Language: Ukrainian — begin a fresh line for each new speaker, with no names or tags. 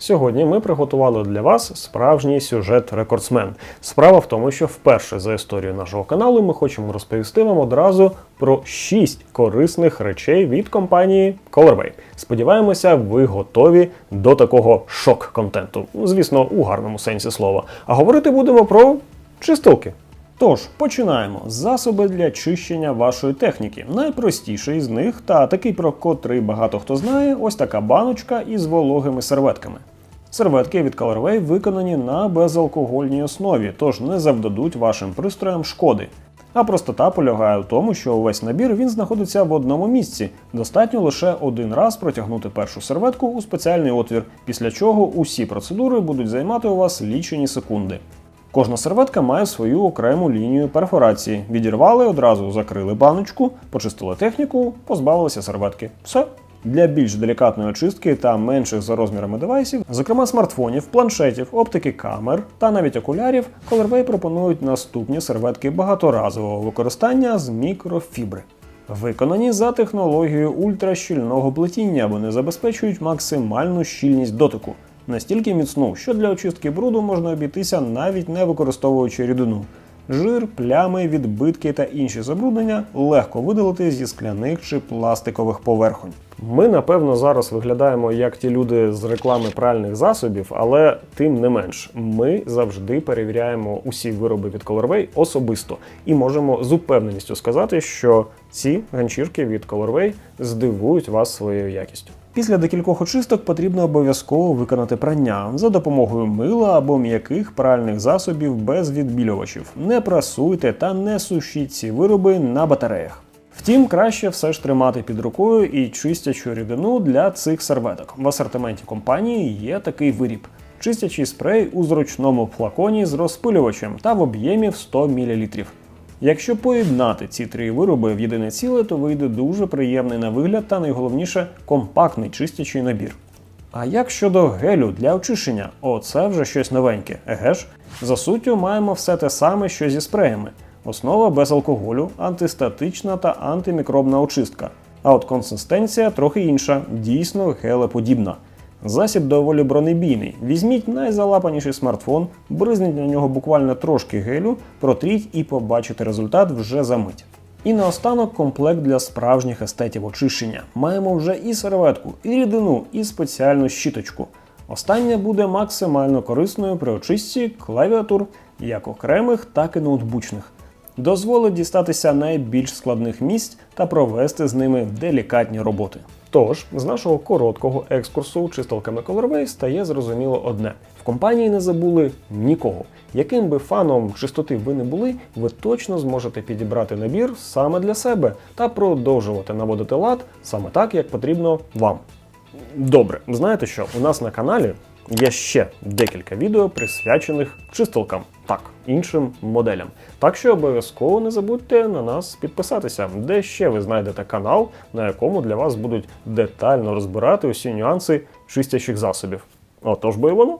Сьогодні ми приготували для вас справжній сюжет рекордсмен. Справа в тому, що вперше за історію нашого каналу ми хочемо розповісти вам одразу про 6 корисних речей від компанії Colorway. Сподіваємося, ви готові до такого шок-контенту. Звісно, у гарному сенсі слова. А говорити будемо про чистилки. Тож, починаємо. Засоби для чищення вашої техніки. Найпростіший з них, та такий, про котрий багато хто знає, ось така баночка із вологими серветками. Серветки від Colorway виконані на безалкогольній основі, тож не завдадуть вашим пристроям шкоди. А простота полягає в тому, що увесь набір він знаходиться в одному місці. Достатньо лише один раз протягнути першу серветку у спеціальний отвір, після чого усі процедури будуть займати у вас лічені секунди. Кожна серветка має свою окрему лінію перфорації. Відірвали, одразу закрили баночку, почистили техніку, позбавилися серветки. Все. Для більш делікатної очистки та менших за розмірами девайсів, зокрема смартфонів, планшетів, оптики камер та навіть окулярів, Colorway пропонують наступні серветки багаторазового використання з мікрофібри. Виконані за технологією ультращільного плетіння, вони забезпечують максимальну щільність дотику настільки міцну, що для очистки бруду можна обійтися навіть не використовуючи рідину. Жир, плями, відбитки та інші забруднення легко видалити зі скляних чи пластикових поверхонь. Ми, напевно, зараз виглядаємо як ті люди з реклами пральних засобів, але тим не менш, ми завжди перевіряємо усі вироби від Colorway особисто і можемо з упевненістю сказати, що ці ганчірки від Colorway здивують вас своєю якістю. Після декількох очисток потрібно обов'язково виконати прання за допомогою мила або м'яких пральних засобів без відбілювачів. Не прасуйте та не сушіть ці вироби на батареях. Втім, краще все ж тримати під рукою і чистячу рідину для цих серветок. В асортименті компанії є такий виріб. Чистячий спрей у зручному флаконі з розпилювачем та в об'ємі в 100 мл. Якщо поєднати ці три вироби в єдине ціле, то вийде дуже приємний на вигляд та найголовніше компактний чистячий набір. А як щодо гелю для очищення? Оце вже щось новеньке, еге ж? За суттю маємо все те саме, що зі спреями. Основа без алкоголю, антистатична та антимікробна очистка. А от консистенція трохи інша, дійсно гелеподібна. Засіб доволі бронебійний. Візьміть найзалапаніший смартфон, бризніть на нього буквально трошки гелю, протріть і побачите результат вже за мить. І наостанок комплект для справжніх естетів очищення. Маємо вже і серветку, і рідину, і спеціальну щіточку. Остання буде максимально корисною при очистці клавіатур як окремих, так і ноутбучних. Дозволить дістатися найбільш складних місць та провести з ними делікатні роботи. Тож, з нашого короткого екскурсу чистилками Colorway стає зрозуміло одне: в компанії не забули нікого. Яким би фаном чистоти ви не були, ви точно зможете підібрати набір саме для себе та продовжувати наводити лад саме так, як потрібно вам. Добре, знаєте що? У нас на каналі є ще декілька відео присвячених чистилкам, так, іншим моделям. Так що обов'язково не забудьте на нас підписатися, де ще ви знайдете канал, на якому для вас будуть детально розбирати усі нюанси чистячих засобів. Отож би і воно.